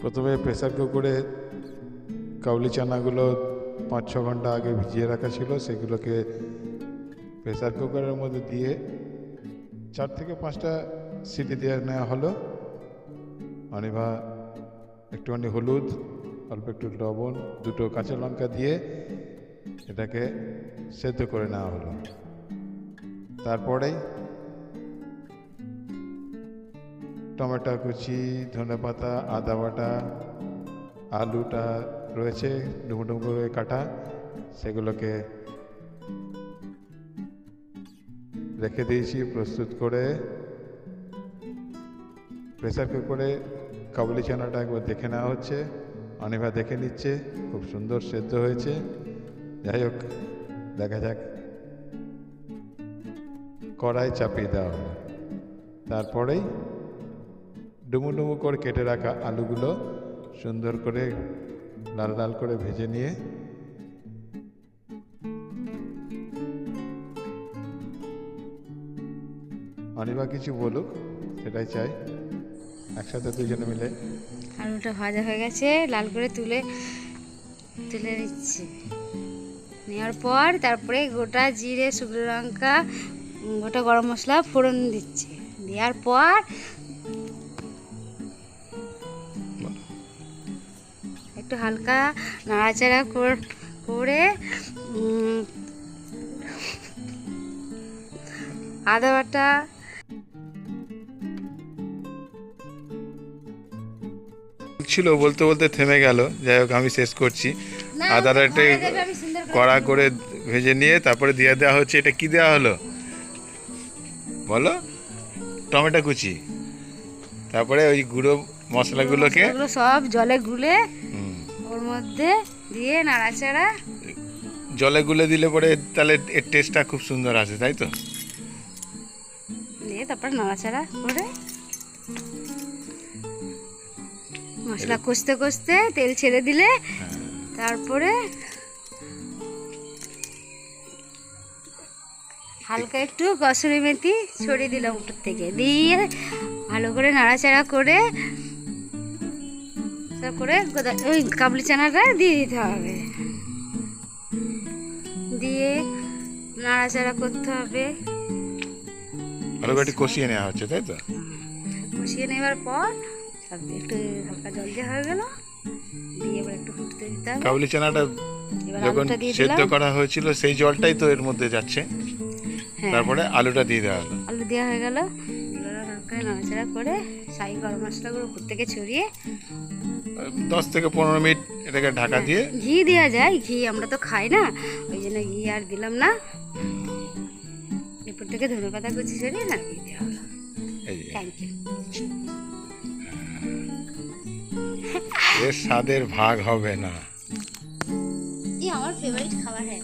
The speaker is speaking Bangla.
প্রথমে প্রেসার কুকারে কাবলি চানাগুলো পাঁচ ছ ঘণ্টা আগে ভিজিয়ে রাখা ছিল, সেগুলোকে প্রেসার কুকারের মধ্যে দিয়ে চার থেকে পাঁচটা সিটি দিয়ে নেওয়া হলো। অনিভা একটুখানি হলুদ, অল্প একটু লবণ, দুটো কাঁচা লঙ্কা দিয়ে এটাকে সেদ্ধ করে নেওয়া হলো। তারপরেই টমেটো কুচি, ধনে পাতা, আদা বাটা, আলুটা রয়েছে ডুমো ডুমো করে কাটা, সেগুলোকে রেখে দিয়েছি প্রস্তুত করে। প্রেসার কুকারে কাবুলি চানাটা একবার দেখে নেওয়া হচ্ছে। অনিভা দেখে নিচ্ছে, খুব সুন্দর সেদ্ধ হয়েছে। যাই হোক, দেখা যাক। কড়াই চাপিয়ে দেওয়া হলো। তারপরেই ডুমু ডুমু করে কেটে রাখা আলুগুলো সুন্দর করে লাল লাল করে ভেজে নিয়ে অনিবা কিছু বলুক, সেটাই চাই। একসাথে দুজনে মিলে। আলুটা ভাজা হয়ে গেছে, লাল করে তুলে তুলে নিচ্ছে। নেওয়ার পর তারপরে গোটা জিরে, শুকনো লঙ্কা, গোটা গরম মশলা, ফোড়ন দিচ্ছে। দেওয়ার পর একটু হালকা নাড়াচাড়া কর- করে আদা বাটা ছিল বলতে বলতে থেমে গেল। যাই হোক আমি শেষ করছি। আদাটা একটু কড়া করে ভেজে নিয়ে তারপরে দিয়ে দেওয়া হচ্ছে। এটা কি দেওয়া হলো? বলো। টমেটো কুচি। তারপরে ওই গুঁড়ো মশলাগুলোকে মশলাগুলো সব জলে গুলে মধ্যে দিয়ে নাড়াচাড়া। জলে গুলে দিলে পরে তাহলে এর টেস্টটা খুব সুন্দর আসে তাই তো? দিয়ে তারপর নাড়াচাড়া করে মশলা কষতে কষতে তেল ছেড়ে দিলে তারপরে হালকা একটু কসুরি মেথি ছড়িয়ে দিলাম উপর থেকে। দিয়ে ভালো করে নাড়াচাড়া করে তারপরে ওই কাবলি চানাটা দিয়ে দিতে হবে। দিয়ে নাড়াচাড়া করতে হবে। কষিয়ে নেওয়া হচ্ছে তাই তো? কষিয়ে নেবার পর সব একটু হালকা জল দেওয়া হয়ে গেল। দিয়ে এবার একটু ফুটতে দিতে হবে। কাবলি চানাটা যখন সেদ্ধ করা হয়েছিল সেই জলটাই তো এর মধ্যে যাচ্ছে। হ্যাঁ। তারপরে আলুটা দিয়ে দেওয়া হলো। আলু দেওয়া হয়ে গেল। করে নাড়াচাড়া করে শাহি গরম মশলাগুলো উপর থেকে ছড়িয়ে দশ থেকে পনেরো মিনিট এটাকে ঢাকা হ্যাঁ, দিয়ে। ঘি দেওয়া যায় ঘি আমরা তো খাই না ওই জন্য ঘি আর দিলাম না। এরপর থেকে ধনে পাতা কুচি ছড়িয়ে না থ্যাংক ইউ এর স্বাদের ভাগ হবে না। আমার ফেভারিট খাবার হ্যাঁ।